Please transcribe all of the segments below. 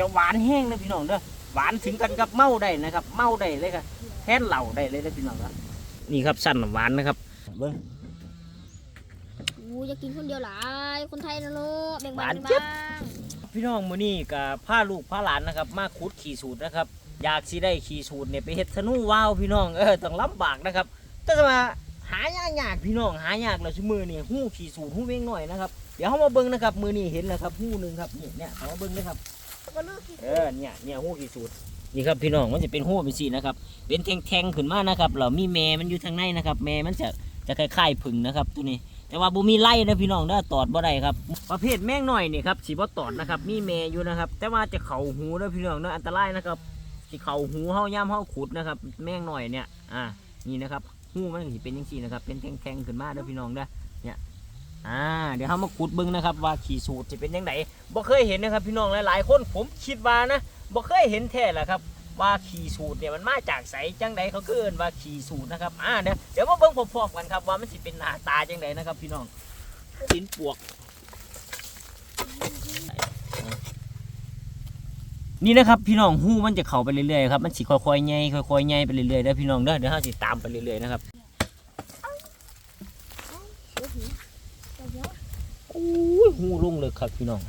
จะหวานแห้งเลยพี่น้องเด้อหวานถึงกันกับเมาได้นะครับ เมาได้เลยครับแทนเหล่าได้เลยนะพี่น้องครับนี่ครับสั้นหวานนะครับเบิ้งอู้จะกินคนเดียวหลายคนไทยนะลูกแบ่งหปัวานนเจี๊บ้ายบงพี่น้องมื้อนี้กับพาลูกพาหลานนะครับ มาขุดขี่สูตรนะครับ อยากสิได้ขี่สูตรเนี่ยไปเฮ็ดธนูว่าวพี่น้องเออต้องลำบากนะครับ แต่จะมาหายากยากพี่น้องหายากแล้วชั่มือนี่หู้ขี่สูตรหู้เว้งหน่อยนะครับเดี๋ยวเขามาเบิ่งนะครับมือนี้เห็นแล้วครับหู้หนึ่งครับนี่เนี่ยเอามาเบิ่งนะครับ ก็ลูกที่เออเนี่ยเนี่ยหู้ขี่สูตรนี่ครับพี่น้องมันจะเป็นหู้เป็นสีนะครับ เป็นแทงๆขึ้นมานะครับเรามีแม่มันอยู่ทางในนะครับ แม่มันจะจะคล้ายๆผึ่งนะครับ ตัวนี้ แต่ว่าบ่มีไล่นะพี่น้องเด้อตอดบ่ได้ครับ ประเภทแมงหน่อยนี่ครับสีบ่ตอดนะครับ มีแม่อยู่นะครับ แต่ว่าจะเข่าหูเด้อพี่น้องเด้ออันตรายนะครับสิเข่าหูเฮาย่ำเฮาขุดนะครับ แมงหน่อยเนี่ยอ่านี่นะครับหูมันสิเป็นจังซี่นะครับ เป็นแทงๆขึ้นมาเด้อพี่น้องเด้อเนี่ย อ่าเดี๋ยวเฮามาขุดเบิ่งนะครับว่าขี่สูตรจะเป็นจังไดบ่เคยเห็นนะครับพี่น้องหลายๆ คนผมคิดว่านะบ่เคยเห็นแท้แหละครับว่าขี่สูตรเนี่ยมันมาจากไสจังใดเขาเอิ้นว่าขี่สูตรนะครับอ่าเดี๋ยวเดี๋ยวมาเบิ่งพร้อมๆกันครับว่ามันสิเป็นหน้าตาจังใดนะครับ พี่น้องดินปวก นี่นะครับพี่น้องหู้มันจะเข้าไปเรื่อยๆครับมันสิค่อยๆใหญ่ค่อยๆใหญ่ไปเรื่อยๆเด้พี่น้องเด้อเดี๋ยวเราสิตามไปเรื่อยๆนะครับโอ้ยหู้ ลงเลยครับพี่น้อง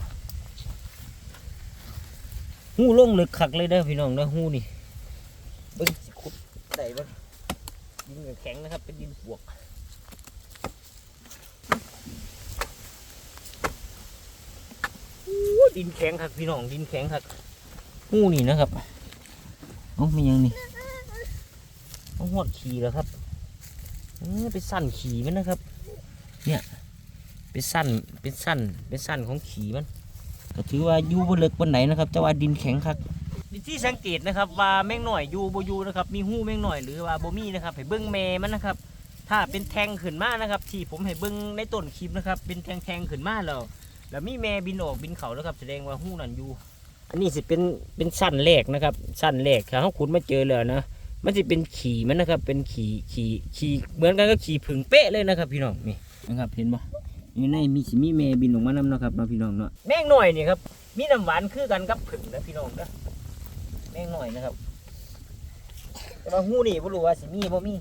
หูลงเลยคักเลยเด้พี่น้องเด้อหู้นี่เบิ่งขุดได้บ่ดินแข็งนะครับ เป็นดินปวกดินแข็งครับพี่น้องดินแข็งครับหูนี่นะครับเอ้ามันยังนี่เอาหอดขี่แล้วครับเออไปสั่นขี่มันนะครับ เนี่ย ไปสั่นเป็นสั่นเป็นสั่นของขี่มันก็ถือว่าอยู่บนเลิกบนไหนนะครับแต่ว่าดินแข็งครับที่สังเกตนะครับว่าแมงหน่อยอยู่บ่อยู่นะครับมีหู้แมงหน่อยหรือว่าบ่มีนะครับให้เบิ้งแม่มันนะครับ ถ้าเป็นแทงขึ้นมานะครับ ที่ผมให้เบิ้งในต้นคลิปนะครับ เป็นแทงแทงๆขึ้นมาแล้วแล้วมีแม่บินออกบินเขาแล้วครับแสดงว่าหู้นั่นอยู่อันนี้สิเป็นเป็นสั้นแรกนะครับสั้นแรกถ้าเขาขุดมาเจอแล้วนะมันจะเป็นขี่มันนะครับ เป็นขี่ขี่ขี่เหมือนกันก็ขี่ผึ่งเป๊ะเลยนะครับ พี่น้องนี่นะครับเห็นปะ อยู่ในมีสิมีแม่บินออกมานำเนาะครับเนาะพี่น้องเนาะแม่งหน่อยนี่ครับ มีน้ำหวานคือกันกับผึ่งนะพี่น้องนะแม่งหน่อยนะครับ แต่ว่าหู้นี่บ่รู้ว่าสิมีบ่มี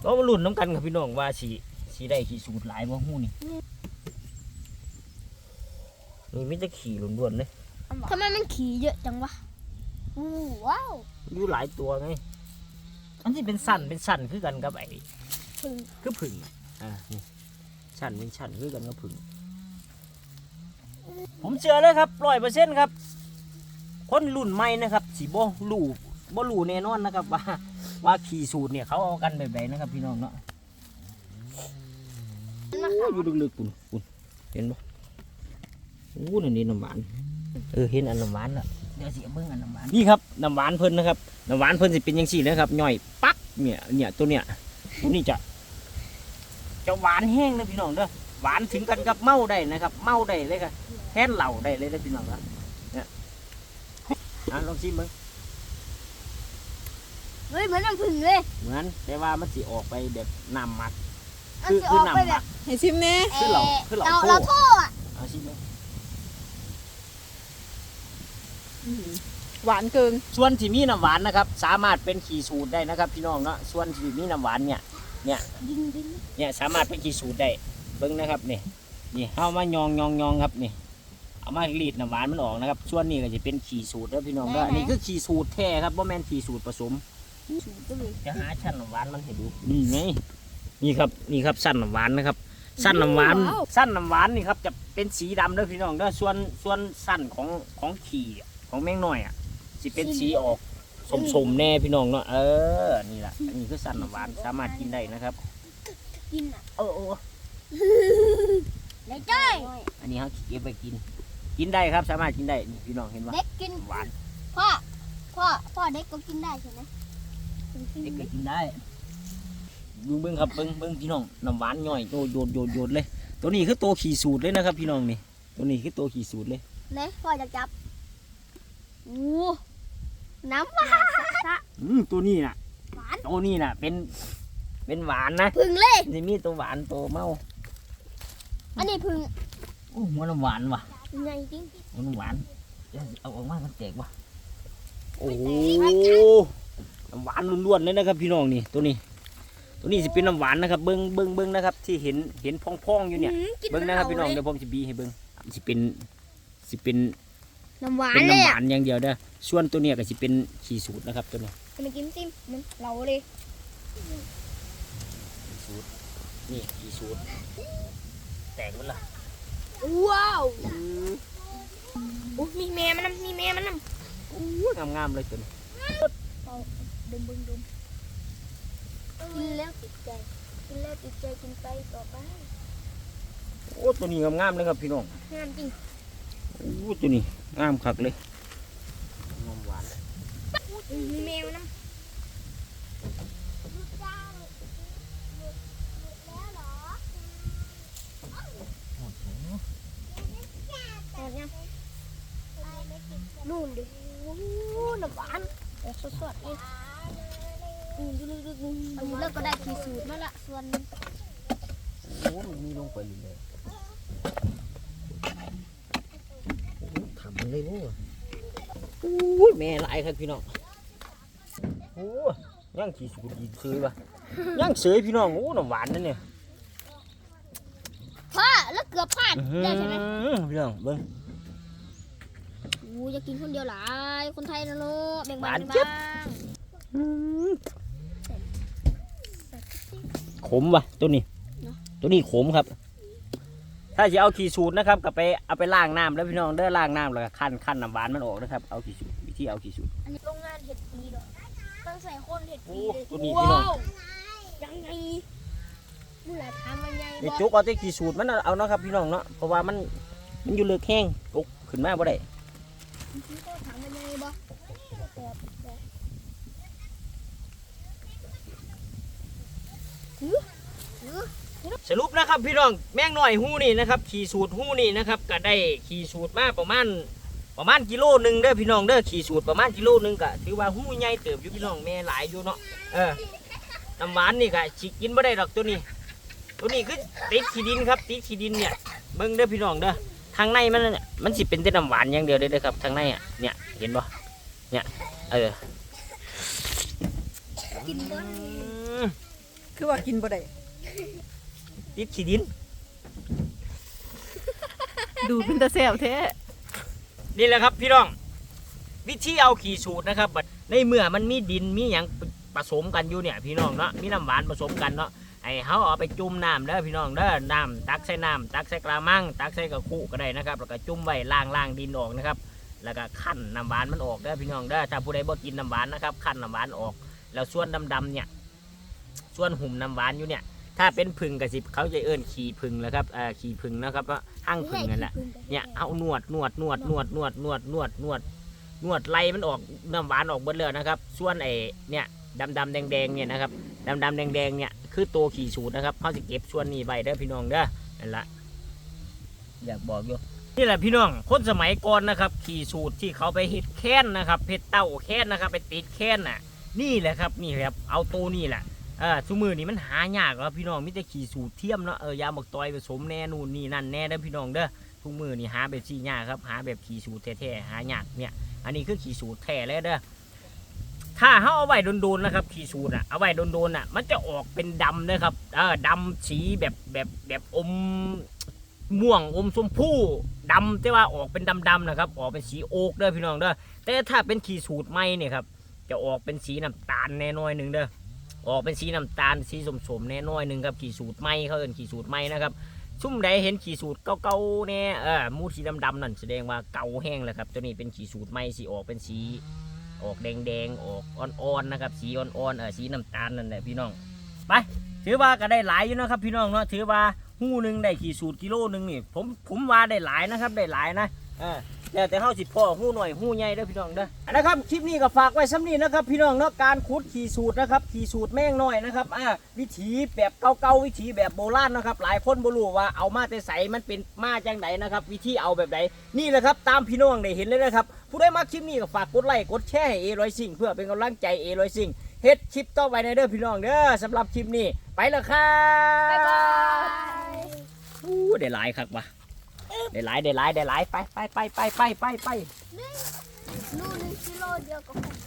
เรามาลุ้นน้ำกันกับพี่น้องว่าสิสิได้ขี่สูตรหลายบ่หู้นี่นี่มิจะขี่ล้วนๆเลยทำไมมันขี่เยอะจังวะอู้ว้าวอยู่หลายตัวไงอันที่เป็นสั้นเป็นสั้นคือกันกับไอ้พึ่งคือผึ่งอ่านี่ สั้นเป็นสั้นคือกันกับผึ่งผมเชื่อเลยครับร้อยเปอร์เซ็นต์ครับ คนรุ่นใหม่นะครับสีโบลูบ่ลูแน่นอนนะครับ ว่าว่าขี่สูตรเนี่ยเขาเอากันแบบไหนนะครับ พี่น้องเนาะมันมาโอ้ขัยบอยู่ลึกๆปุ่นปุ่นเห็นปะโอ้นี่นี่น้ำหวานเออเห็นอันน้ำหวานแล้วเดี๋ยวสิเอาเบิ้งอันน้ำหวานนี่ครับน้ำหวานเพิ่นนะครับน้ำหวานเพิ่นสิเป็นยังสี่นะครับย่อยปักเนี่ยเนี่ยตัวเนี่ยตัวนี้จะ จะหวานแห้งเลยพี่น้องเด้อหวานถึงกันกับเมาได้นะครับ เมาได้เลยครับแทนเหล่าได้เลยนะพี่น้องครับเนี่ยอะลองชิมมึงเฮ้ยเหมือนน้ำผึ้งเลยเหมือนแต่ว่ามันสิออกไปแบบน้ำหมักมันคือจะคือออกไปน้ำหแบมับกให้ชิมแน่คือเราคือเราเราโทษเราโทษอะเอาชิมมึงหวานเกิน ส่วนที่มีน้ำหวานนะครับ สามารถเป็นขี่สูตรได้นะครับ พี่น้องเนาะส่วนที่มีน้ำหวานเนี่ย ดินดินเนี่ยสามารถเป็นขี่สูตรได้เบิ้งนะครับนี่นี่เอามายองยองยองครับนี่เอามารีดน้ำหวานมันออกนะครับส่วนนี้ก็จะเป็นขี่สูตรแล้วพี่น้องเนาะอันนี้คือขี่สูตรแท้ครับว่าแมนขี่สูตรผสมสูตรก็เลยจะหาชั้นน้ำหวานมันให้ดูนี่ไงนี่ครับนี่ครับสั้นน้ำหวานนะครับสั้นน้ำหวานสั้นน้ำหวานนี่ครับจะเป็นสีดำเด้อพี่น้องเด้อส่วนส่วนสั้นของของขี่อะของแมงน้อยอะสิเป็นสีออก สมๆแน่พี่น้องเนาะเออ นี่แหละอันนี้คือสั้นน้ำหวานสามารถกินได้นะครับ กินอะโอ้โอ้เด็กจ้อยอันนี้เขาเก็บไปกิน กินได้ครับสามารถกินได้นี่พี่น้องเห็นว่าเด็กกินหวานพ่อพ่อพ่อเด็กก็กินได้ใช่ไหมเด็กก็กินได้ดูเบิ้งครับเบิ้งเบิ้งพี่น้องน้ำหวานย่อยโตโยดโยดโยดเลย ตัวนี้คือตัวขี่สูตรเลยนะครับ พี่น้องนี่ตัวนี้คือตัวขี่สูตรเลยเนะพ่อจะจับอู้ น้ำหวานอืมตัวนี้น่ะ หวานตัวนี้น่ะ เป็น เป็นหวานนะพึ่งเลย นี่มีตัวหวานตัวเมาอันนี้พึ่งโอ้หัวน้ำหวานว่ะใหญ่จริงหัวน้ำหวานเดี๋ยวเอาออกมามันแตกวะโอ้โหน้ำหวานล้วนๆเลยนะครับ พี่น้องนี่ตัวนี้ ตัวนี้สิเป็นน้ำหวานนะครับ เบิ้งเบิ้งเบิ้งนะครับ ที่เห็นเห็นพองๆอยู่เนี่ยหืมกิเบิ้งนะครับพี่น้องเลเดี๋ยยวผมจะบีให้เบิ้งสิเป็นสิเป็น น้ำหวานเป็นเลยน้ำหอะวานอย่างเดียวเด้อส่วนตัวเนี้ยก็สิเป็นขี้สูตรนะครับตัวนี้จะมากินจิ้มมันเราเลยสูตรนี่ขี้สูตรแตกหมดละว้าวโอ้มีแม่มันนำมีแม่มันนงามงามๆเลยตัวนี้ำดมบึงดมกินแล้วติดใจ กินแล้วติดใจกินไปต่อไปโอ้ตัวนี้งามงามๆเลยครับพี่น้อง งามจริงโอ้ตัวนี้งามคักเลยน้ำหวานมีแมวน้ำเอาเนี่ยนู่นดิโอ้โหน้ำหวานออกสดๆเลยอืมดูดูดูอันนี้เลิกก็ได้ทีสูตรมาละส่วนโอ้มันมีลงไปเลยโอ้ทำ เลยโว้ยโอ้ยแม่หลายครับพี่น้องโอ้ยย่างขี้สูตรดีเสยปะย่างเสยพี่น้องโอ้น้ำหวานนั่นเนี่ยพ่อแล้วเกือบพลาดอื้อหือได้ใช่ไหมพี่น้องเบิ้งโอ้อยากกินคนเดียวหลายคนไทยนะลูกแบ่งหปัวานนกันเจี๊ยบบ้างขมว่ะตัวนี้ ตัวนี้ขมครับ ถ้าจะเอาขี้สูตรนะครับก็ไปเอาไปล้างน้ำแล้วพี่น้องเด้อล้างน้ำแล้วก็คั้นคั้นน้ำหวานมันออกนะครับเอาขี้สูตรวิธีเอาขี้สูตรอันนี้โรงงานเห็ดปีดอกตั้งใส่คนเห็ดปีเลยโอ้ตัวนี้พี่น้องว้าวยังไงเมื่อทำมันใหญ่เดี๋ยวบ่จุกเอาแต่ขี้สูตรมันน่ะเอาเนาะครับพี่น้องเนาะเพราะว่ามันมันอยู่เลือกแห้งจุกขึ้นมาบ่ได้ก็ทำมันใหญ่บ่แบบแบบหือหือ สรุปนะครับพี่น้องแม่งหน่อยหู้นี่นะครับขี่สูตรหู้นี่นะครับก็ได้ขี่สูตรมาประมาณประมาณกิโลหนึ่งเด้อพี่น้องเด้อขี่สูตรประมาณกิโลหนึ่งก็ถือว่าหู้ใหญ่เติบอยู่พี่น้องแม่หลายอยู่เนาะเออน้ำหวานนี่ก็ฉีกกินไม่ได้ดอกตัวนี้ ตัวนี้คือติดขี้ดินครับติดขี้ดินเนี่ยเบิ่งเด้อพี่น้องเด้อทางในมันน่ะมันสิเป็นแต่น้ำหวานอย่างเดียวเด้อเด้อครับทางในอะเนี่ยเห็นปะเนี่ยเออกินบ่อืมคือว่ากินบ่ได้ ติดขี้ดิน ดูเป็นตาแซ่บแท้นี่แหละครับพี่น้อง วิธีเอาขี่สูตรนะครับบัดในเมื่อมันมีดินมีอย่างผสมกันอยู่เนี่ย พี่น้องเนาะมีน้ำหวานผสมกันเนาะไอ้เขาเอาไปจุ่มน้ำเด้อพี่น้องเด้อน้ำตักใส่น้ำตักใส่กระมังตักใส่กระคุก็ได้นะครับแล้วก็จุ่มไว้ล้างล้างดินออกนะครับ แล้วก็คั่นน้ำหวานมันออกเด้อพี่น้องเด้อถ้าผู้ใดบ่กินน้ำหวานนะครับคั่นน้ำหวานออก แล้วส่วนดำๆเนี่ยส่วนหุ่มน้ำหวานอยู่เนี่ย ถ้าเป็นผึ่งกระสิบเขาจะเอิ้นขี่ผึ่งนะครับเอ่อขี่ผึ่งนะครับว่าห้างผึ่งนั่นแหละเนี่ยเอานวดนวดนวดนวดนวดนวดนวดนวดนวดไล่มันออกน้ำหวานออกเบิดเลยนะครับ ส่วนไอ้เนี่ยดำดำแดงแดงๆเนี่ยนะครับดำดำแดงแดงๆเนี่ยคือตัวขี่สูตรนะครับเขาจะเก็บส่วนนี้ไว้เด้อพี่น้องเด้อนั่นละอยากบอกอยู่นี่แหละพี่น้องคนสมัยก่อนนะครับ ขี่สูตรที่เขาไปเฮ็ดแค้นนะครับเฮ็ดเต้าแค้นนะครับ ไปติดแค้นน่ะ นี่แหละครับนี่แหละครับเอาตัวนี่แหละ เออทุกมือนี่มันหายากแล้วพี่น้องมิแต่ขี่สูตรเทียมเนาะเออยาหมกตอยผสมแน่นู่นนี่นั่นแน่เด้อพี่น้องเด้อทุกมือนี่หาแบบซียากครับหาแบบขี่สูตรแท้ๆหายากเนี่ยอันนี้คือขี่สูตรแท้เลยเด้อถ้าเขาเอาไว้โดนๆนะครับขี่สูตรอะเอาไว้โดนๆอะ มันจะออกเป็นดำนะครับเออดำสีแบบแบบแบบอมม่วงอมชมพูดำแต่ว่าออกเป็นดำๆนะครับ ออกเป็นสีโอ๊กเด้อพี่น้องเด้อแต่ถ้าเป็นขี่สูตรไหมเนี่ยครับจะออกเป็นสีน้ำตาลแน่นอยหนึ่งเด้อ ออกเป็นสีน้ำตาลสีสมๆแน่น้อยหนึ่งครับขี่สูตรไหมเขาเอินขี่สูตรไหมนะครับซุ่มใดเห็นขี่สูตรเก่าๆเนี่ยเออมูดสีดำๆนั่นแสดงว่าเก่าแห้งแล้วครับ ตัวนี้เป็นขี่สูตรใหม่สีออกเป็นสีออกแดงๆออกอ่อนๆนะครับสีอ่อนๆเออสีน้ำตาลนั่นแหละพี่น้องไปถือว่าก็ได้หลายอยู่นะครับพี่น้องเนาะถือว่าหู้หนึ่งได้ขี่สูตรกิโลหนึ่งนี่ผมผมว่าได้หลายนะครับได้หลายนะเออ แล้วแต่เฮาสิพ่อหู้หน่อยหู้ใหญ่เด้อพี่น้องเด้อนะครับคลิปนี้ก็ฝากไว้ซ้ำนี้นะครับ พี่น้องเนาะการขุดขี่สูตรนะครับขี่สูตรแม่งน้อยนะครับอ่าวิถีแบบเก่าๆวิถีแบบโบราณนะครับ หลายคนบ่รู้ว่าเอามาแต่ใสมันเป็นมาจังไดนะครับ วิธีเอาแบบไหนนี่แหละครับตามพี่น้องได้เห็นเลยนะครับผู้ใดมาคลิปนี้ก็ฝากกดไลค์กดแชร์ให้เอร้อยซิงเพื่อเป็นกำลังใจเอร้อยซิงเฮ็ดคลิปต่อไปในเด้อพี่น้องเด้อสำหรับคลิปนี้ไปแล้วครับบ๊ายบายอู้ได้หลายคักว่ะ ได้หลายได้หลายได้หลายไปไปไปไปไปไปไปนู่นหนึ่งกิโลเดียวก็พอ